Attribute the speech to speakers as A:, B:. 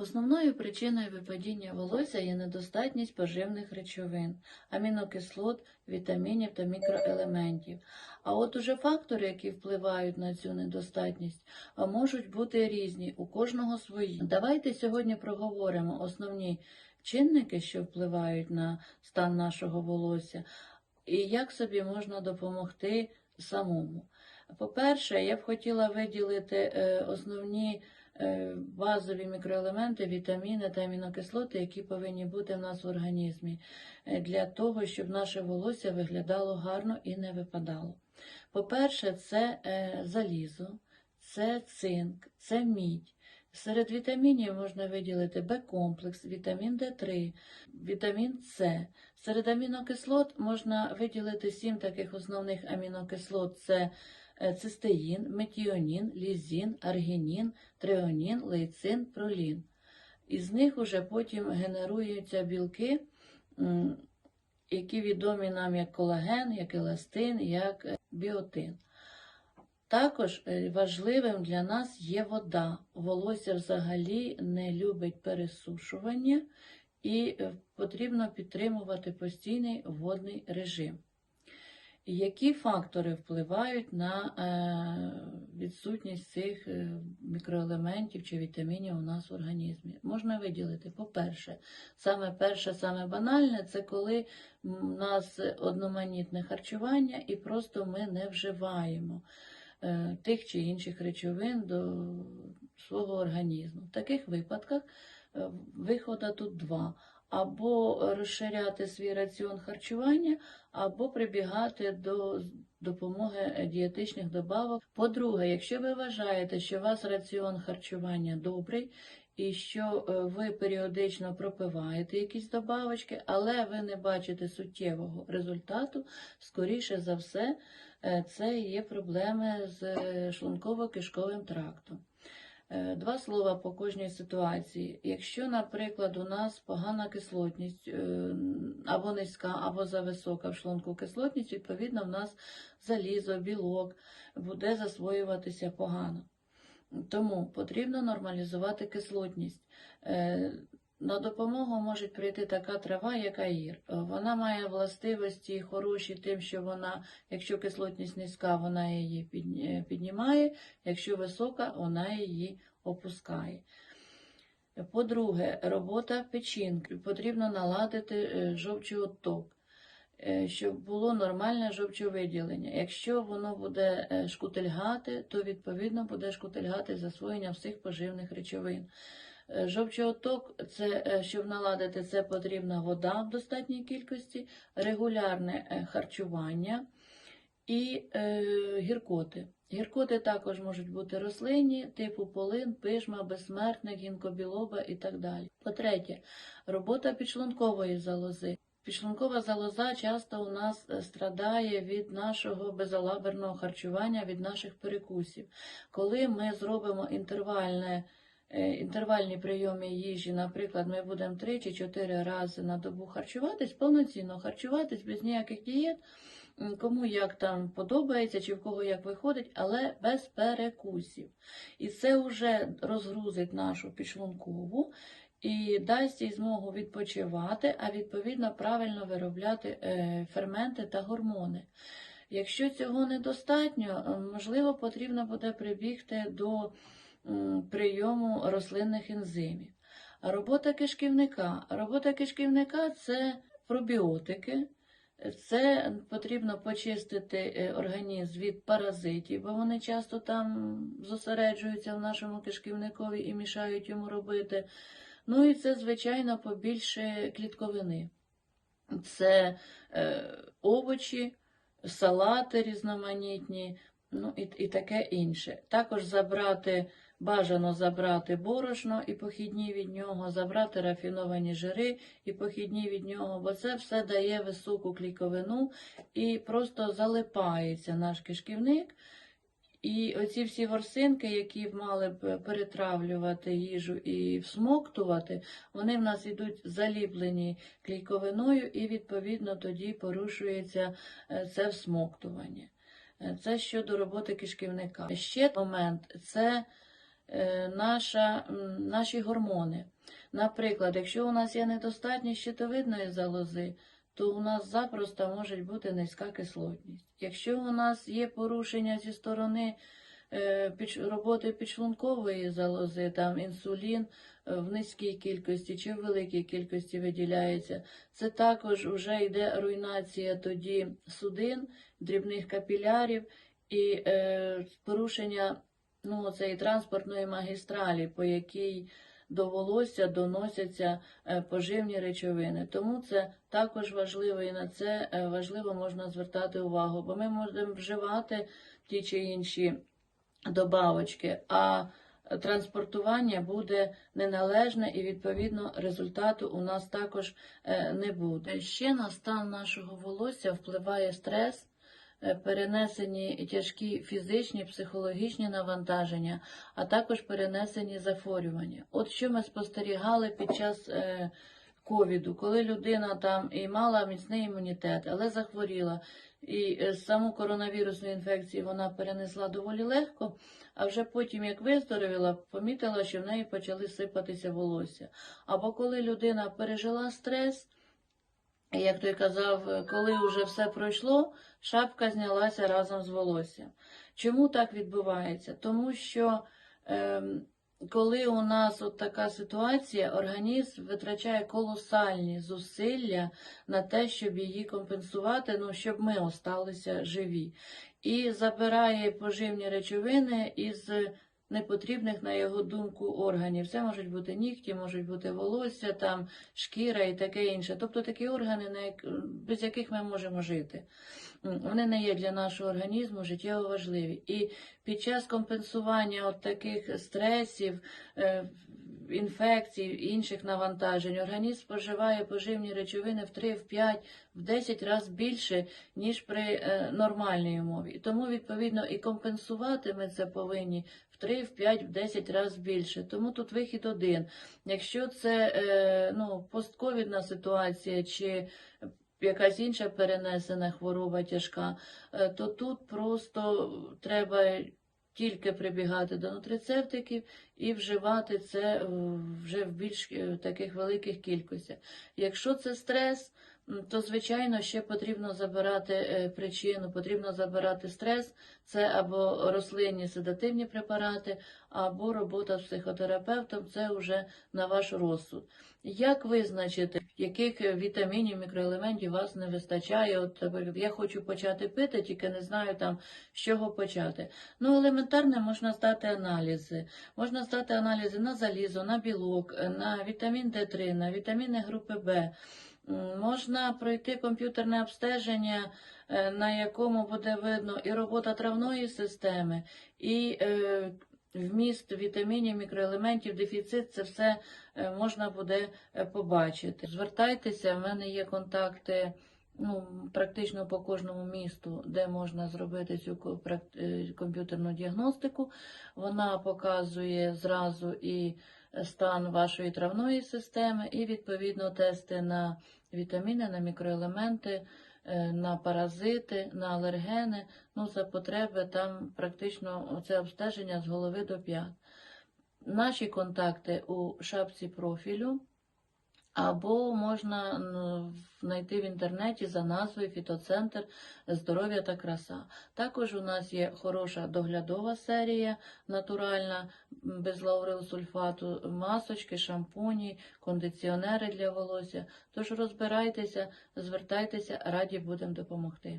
A: Основною причиною випадіння волосся є недостатність поживних речовин, амінокислот, вітамінів та мікроелементів. А от уже фактори, які впливають на цю недостатність, можуть бути різні, у кожного свої. Давайте сьогодні проговоримо основні чинники, що впливають на стан нашого волосся, і як собі можна допомогти самому. По-перше, я б хотіла виділити е, основні базові мікроелементи, вітаміни та амінокислоти, які повинні бути в нас в організмі, е, для того, щоб наше волосся виглядало гарно і не випадало. По-перше, це е, залізо, це цинк, це мідь. Серед вітамінів можна виділити Б-комплекс, вітамін Д3, вітамін С. Серед амінокислот можна виділити сім таких основних амінокислот: це е, цистеїн, метіонін, лізін, аргінін, треонін, лейцин, пролін. Із них уже потім генеруються білки, які відомі нам як колаген, як еластин, як е, біотин. Також е, важливим для нас є вода. Волосся взагалі не любить пересушування і е, потрібно підтримувати постійний водний режим. Які фактори впливають на е, відсутність цих е, мікроелементів чи вітамінів у нас в організмі? Можна виділити, по-перше, саме перше, саме банальне це коли у нас одноманітне харчування і просто ми не вживаємо е, тих чи інших речовин до свого організму. В таких випадках виходу тут два. Або розширяти свій раціон харчування, або прибігати до допомоги дієтичних добавок. По-друге, якщо ви вважаєте, що у вас раціон харчування добрий, і що е, ви періодично пропиваєте якісь добавочки, але ви не бачите суттєвого результату, скоріше за все, е, це є проблеми з е, шлунково-кишковим трактом. Е, Два слова по кожній ситуації. Якщо, наприклад, у нас погана кислотність е, або низька, або зависока в шлунку кислотність, відповідно, в нас залізо, білок буде засвоюватися погано. Тому потрібно нормалізувати кислотність. Е, На допомогу може прийти така трава, як аїр. Вона має властивості хороші тим, що вона, якщо кислотність низька, вона її е, піднімає, якщо висока, вона її опускає. По-друге, робота печінки. Потрібно наладити е, жовчооток, е, щоб було нормальне жовчовиділення. Якщо воно буде е, шкутильгати, то відповідно буде шкутильгати засвоєння всіх поживних речовин. Е, Жовчооток, це, е, щоб наладити, це потрібна вода в достатній кількості, регулярне е, харчування і е, гіркоти. Гіркоти також можуть бути рослинні, типу полин, пижма, безсмертник, гінкобілоба і так далі. По-третє, робота підшлункової залози. Підшлункова залоза часто у нас страдає від нашого безалаберного харчування, від наших перекусів. Коли ми зробимо інтервальне інтервальні прийоми їжі, наприклад, ми будемо 3 чи 4 рази на добу харчуватись, повноцінно харчуватись без ніяких дієт, кому як там подобається, чи в кого як виходить, але без перекусів. І це вже розгрузить нашу підшлункову і дасть їй змогу відпочивати, а відповідно правильно виробляти е, ферменти та гормони. Якщо цього недостатньо, е, можливо, потрібно буде прибігти до прийому рослинних ензимів. Робота кишківника. Робота кишківника це пробіотики. Це потрібно почистити е, організм від паразитів, бо вони часто там зосереджуються в нашому кишківникові і мішають йому робити. Ну і це, звичайно, побільше клітковини. Це е, овочі, салати різноманітні, ну і, і таке інше. Також забрати, бажано забрати борошно і похідні від нього, забрати рафіновані жири і похідні від нього, бо це все дає високу клітковину і просто залипається наш кишківник. І оці всі ворсинки, які мали б перетравлювати їжу і всмоктувати, вони в нас йдуть заліплені клійковиною, і відповідно тоді порушується е, це всмоктування. Е, Це щодо роботи кишківника. Ще момент це наша, наші гормони. Наприклад, якщо у нас є недостатність щитовидної залози, то у нас запросто може бути низька кислотність. Якщо у нас є порушення зі сторони е, роботи підшлункової залози, там інсулін е, в низькій кількості чи в великій кількості виділяється, це також вже йде руйнація тоді судин, дрібних капілярів і е, порушення ну, цієї транспортної магістралі, по якій до волосся доносяться е, поживні речовини. Тому це також важливо і на це е, важливо можна звертати увагу, бо ми можемо вживати ті чи інші добавочки, а транспортування буде неналежне і, відповідно, результату у нас також е, не буде. Ще на стан нашого волосся впливає стрес, перенесені тяжкі фізичні, психологічні навантаження, а також перенесені захворювання. От що ми спостерігали під час е, ковіду, коли людина там і мала міцний імунітет, але захворіла. І е, саму коронавірусну інфекцію вона перенесла доволі легко, а вже потім, як виздоровіла, помітила, що в неї почали сипатися волосся. Або коли людина пережила стрес, як той казав, е, коли вже все пройшло, шапка знялася разом з волоссям. Чому так відбувається? Тому що ем, коли у нас от така ситуація, організм витрачає колосальні зусилля на те, щоб її компенсувати, ну, щоб ми осталися живі. І забирає поживні речовини із непотрібних, на його думку, органів. Це можуть бути нігті, можуть бути волосся, там, шкіра і таке інше. Тобто такі органи, без яких ми можемо жити. Вони не є для нашого організму життєво важливі. І під час компенсування от таких стресів, е, інфекцій, інших навантажень, організм споживає поживні речовини в 3, в 5, в 10 разів більше, ніж при е, нормальній умові. І тому, відповідно, і компенсувати ми це повинні в 3, в 5, в 10 разів більше. Тому тут вихід один. Якщо це е, ну, постковідна ситуація чи якась інша перенесена хвороба тяжка, е, то тут просто треба тільки прибігати до нутрицептиків і вживати це вже в більш е, таких великих кількостях. Якщо це стрес, то звичайно ще потрібно забирати е, причину, потрібно забирати стрес. Це або рослинні седативні препарати, або робота з психотерапевтом. Це вже на ваш розсуд. Як визначити, яких вітамінів, мікроелементів вас не вистачає? От, я хочу почати пити, тільки не знаю там з чого почати. Ну, елементарно можна здати аналізи. Можна здати аналізи на залізо, на білок, на вітамін Д3, на вітаміни групи Б. Можна пройти комп'ютерне обстеження, е, на якому буде видно і робота травної системи, і е, вміст вітамінів, мікроелементів, дефіцит, це все е, можна буде побачити. Звертайтеся, в мене є контакти ну, практично по кожному місту, де можна зробити цю ко- комп'ютерну діагностику. Вона показує зразу і стан вашої травної системи, і відповідно тести на вітаміни, на мікроелементи, е, на паразити, на алергени. Ну, за потреби там практично це обстеження з голови до п'ят. Наші контакти у шапці профілю. Або можна знайти в інтернеті за назвою Фітоцентр здоров'я та краса. Також у нас є хороша доглядова серія натуральна, без лаурилсульфату, масочки, шампуні, кондиціонери для волосся. Тож розбирайтеся, звертайтеся, раді будемо допомогти.